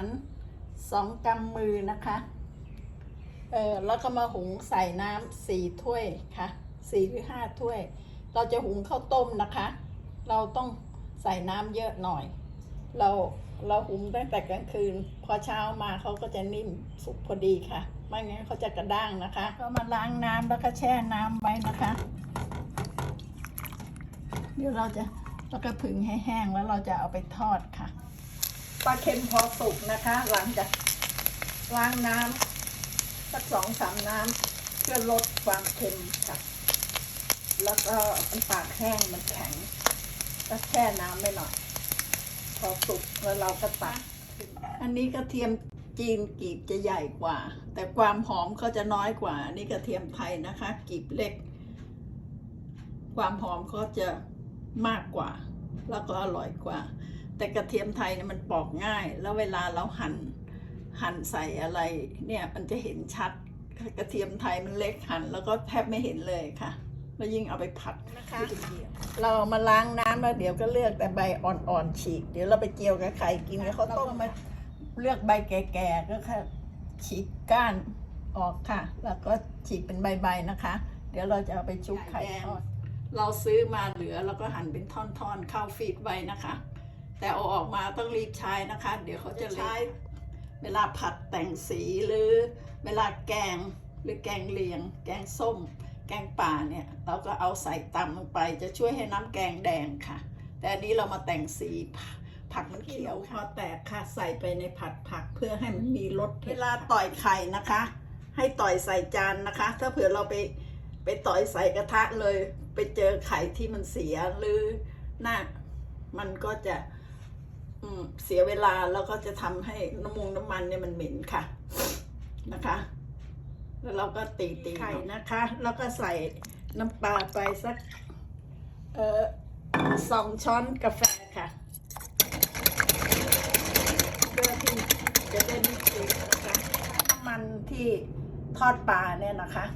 ารสองกำมือนะคะ เออแล้วก็มาหุงใส่น้ำสี่ถ้วยค่ะสี่หรือห้าถ้วย เราจะหุงข้าวต้มนะคะ เราต้องใส่น้ำเยอะหน่อย เราเราหุงตั้งแต่กลางคืน พอเช้ามาเขาก็จะนิ่มสุกพอดีค่ะ ไม่งั้นเขาจะกระด้างนะคะ ก็มาล้างน้ำแล้วก็แช่น้ำไว้นะคะ เดี๋ยวเราจะแล้วก็ผึ่งให้แห้งแล้วเราจะเอาไปทอดค่ะ ปลาเค็มพอสุกนะคะ หลังจากล้างน้ำสักสองสามน้ำเพื่อลดความเค็มค่ะ แล้วก็มันปากแห้งมันแข็งก็แช่น้ำไว้หน่อย พอสุกแล้วเราก็ตักอันนี้กระเทียมจีนกีบจะใหญ่กว่า แต่ความหอมเขาจะน้อยกว่า อันนี้กระเทียมไทยนะคะ กีบเล็ก ความหอมเขาจะมากกว่า แล้วก็อร่อยกว่า แต่กระเทียมไทยเนี่ยมันปอกง่าย แล้วเวลาเราหั่นหั่นใส่อะไรเนี่ยมันจะเห็นชัดกระเทียมไทยมันเล็กหั่นแล้วก็แทบไม่เห็นเลยค่ะแล้วยิ่งเอาไปผัดนะคะเรามาล้างน้ำแล้วเดี๋ยวก็เลือกแต่ใบอ่อนๆฉีก เดี๋ยวเราไปเจียวกับไข่กินกับข้าวต้มมาเลือกใบแก่ๆก็ค่ะฉีกก้านออกค่ะ แล้วก็ฉีกเป็นใบๆนะคะ เดี๋ยวเราจะเอาไปชุบไข่ทอดเราซื้อมาเหลือแล้วก็หั่นเป็นท่อนๆเข้าฟีดไว้นะคะ แต่เอาออกมาต้องรีบใช้นะคะ เดี๋ยวเขาจะใช้เวลาผัดแต่งสีหรือเวลาแกงหรือแกงเลียง แกงส้ม แกงป่าเนี่ย เราก็เอาใส่ตำลงไปจะช่วยให้น้ำแกงแดงค่ะ แต่อันนี้เรามาแต่งสีผักมันเขียวพอแตกค่ะใส่ไปในผัดผักเพื่อให้มันมีรสเวลาต่อยไข่นะคะ ให้ต่อยใส่จานนะคะ ถ้าเผื่อเราไปไปต่อยใส่กระทะเลย ไปเจอไข่ที่มันเสียหรือหน้ามันก็จะอืม เสียเวลาแล้วก็จะทำให้น้ำมูงน้ำมันเนี่ยมันเหม็นค่ะนะคะ แล้วเราก็ตีตีไข่นะคะ แล้วก็ใส่น้ำปลาไปสักเอ่อสองช้อนกาแฟค่ะเพื่อที่จะได้ไม่ติดนะคะน้ำมันที่ทอดปลาเนี่ยนะคะ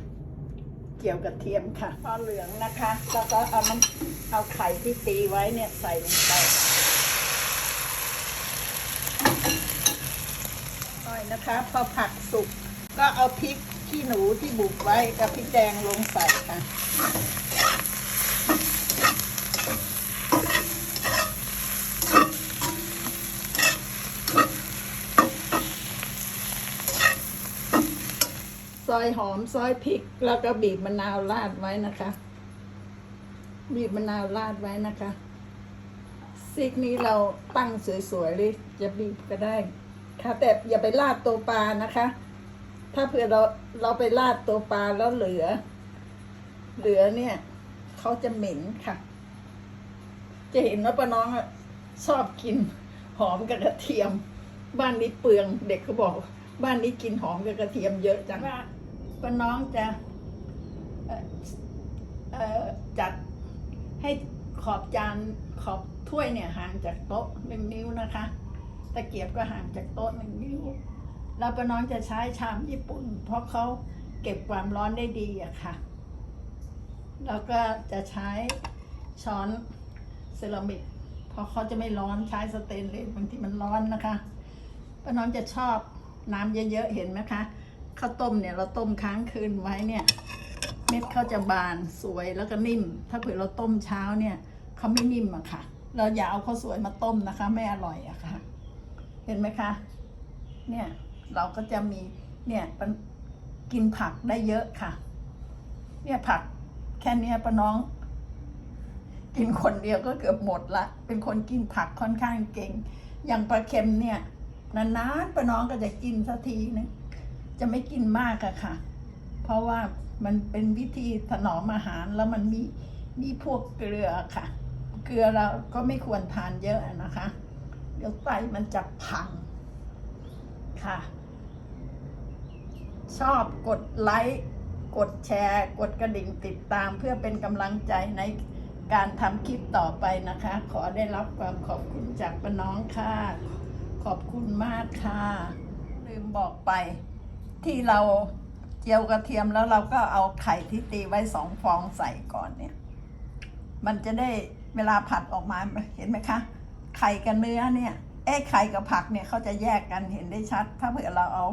เกี่ยวกับเทียมค่ะพอเหลืองนะคะ แล้วก็เอาน้ำเอาไข่ที่ตีไว้เนี่ยใส่ลงไป นะคะ พอผักสุกก็เอาพริกขี้หนูที่บุกไว้กับพริกแดงลงใส่ค่ะซอยหอมซอยพริก แล้วก็บีบมะนาวราดไว้นะคะ บีบมะนาวราดไว้นะคะซีกนี้เราตั้งสวยๆหรือจะบีบก็ได้ ค่ะ แต่อย่าไปราดตัวปลานะคะ ถ้าเผื่อเราเราไปราดตัวปลาแล้วเหลือ เหลือเนี่ยเขาจะเหม็นค่ะ จะเห็นว่าป้าน้องอะชอบกินหอมกับกระเทียม บ้านนี้เปลืองเด็กเขาบอก บ้านนี้กินหอมกับกระเทียมเยอะจังว่าป้าน้องจะเอ่อเอ่อจัดให้ขอบจานขอบถ้วยเนี่ยห่างจากโต๊ะหนึ่งนิ้วนะคะ ตะเกียบก็ห่างจากโต๊ะหนึ่งนิ้วแล้วป้าน้องจะใช้ชามญี่ปุ่น เพราะเขาเก็บความร้อนได้ดีอะค่ะ แล้วก็จะใช้ช้อนเซรามิกเพราะเขาจะไม่ร้อนใช้สเตนเลสบางทีมันร้อนนะคะป้าน้องจะชอบน้ำเยอะๆเห็นไหมคะข้าวต้มเนี่ยเราต้มค้างคืนไว้เนี่ย เม็ดเขาวจะบานสวยแล้วก็นิ่ม ถ้าเผื่อเราต้มเช้าเนี่ยเขาไม่นิ่มอะค่ะ เราอย่าเอาข้าวสวยมาต้มนะคะ ไม่อร่อยอะค่ะ เห็นไหมคะ เนี่ยเราก็จะมีเนี่ยกินผักได้เยอะค่ะ เนี่ยผักแค่เนี้ยป้าน้อง กินคนเดียวก็เกือบหมดละ เป็นคนกินผักค่อนข้างเก่ง อย่างปลาเค็มเนี่ยนานๆป้าน้องก็จะกินสักทีนึงจะไม่กินมากอะค่ะ เพราะว่ามันเป็นวิธีถนอมอาหารแล้วมันมีมีพวกเกลือค่ะ เกลือเราก็ไม่ควรทานเยอะนะคะ เดี๋ยวไตมันจะพังค่ะ ชอบกดไลค์กดแชร์ กดกระดิ่งติดตามเพื่อเป็นกำลังใจในการทำคลิปต่อไปนะคะ ขอได้รับความขอบคุณจากป้าน้องค่ะ ขอบคุณมากค่ะ ลืมบอกไป ที่เราเจียวกระเทียมแล้วเราก็เอาไข่ที่ตีไว้สองฟองใส่ก่อนเนี่ย มันจะได้เวลาผัดออกมาเห็นไหมคะ ข่กับเนื้อเนี่ยเอ๊ะไข่กับผักเนี่ยเขาจะแยกกันเห็นได้ชัด ถ้าเผื่อเราเอา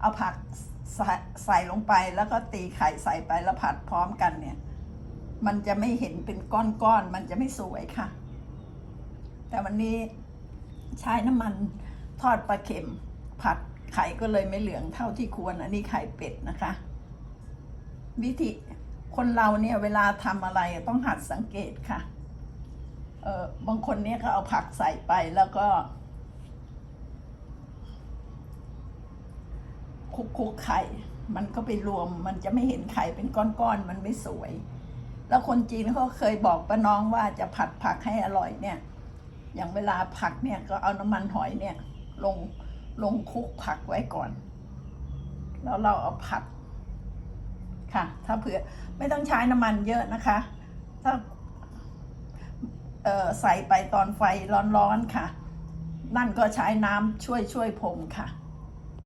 เอาผักใส่ใส่ลงไปแล้วก็ตีไข่ใส่ไปแล้วผัดพร้อมกันเนี่ย มันจะไม่เห็นเป็นก้อนๆมันจะไม่สวยค่ะ แต่วันนี้ใช้น้ำมันทอดปลาเค็ม ผัดไข่ก็เลยไม่เหลืองเท่าที่ควรอันนี้ไข่เป็ดนะคะ วิธีคนเราเนี่ยเวลาทำอะไรต้องหัดสังเกตค่ะ เออบางคนเนี่ยก็เอาผักใส่ไปแล้วก็คุกคุกไข่ มันก็ไปรวม มันจะไม่เห็นไข่เป็นก้อนๆ มันไม่สวย แล้วคนจีนเขาเคยบอกป้าน้องว่าจะผัดผักให้อร่อยเนี่ย อย่างเวลาผักเนี่ยก็เอาน้ำมันหอยเนี่ย ลงลงคุกผักไว้ก่อน แล้วเราเอาผัดค่ะ ถ้าเผื่อไม่ต้องใช้น้ำมันเยอะนะคะ ถ้า ใส่ไปตอนไฟร้อนๆค่ะ นั่นก็ใช้น้ำช่วยช่วยผมค่ะ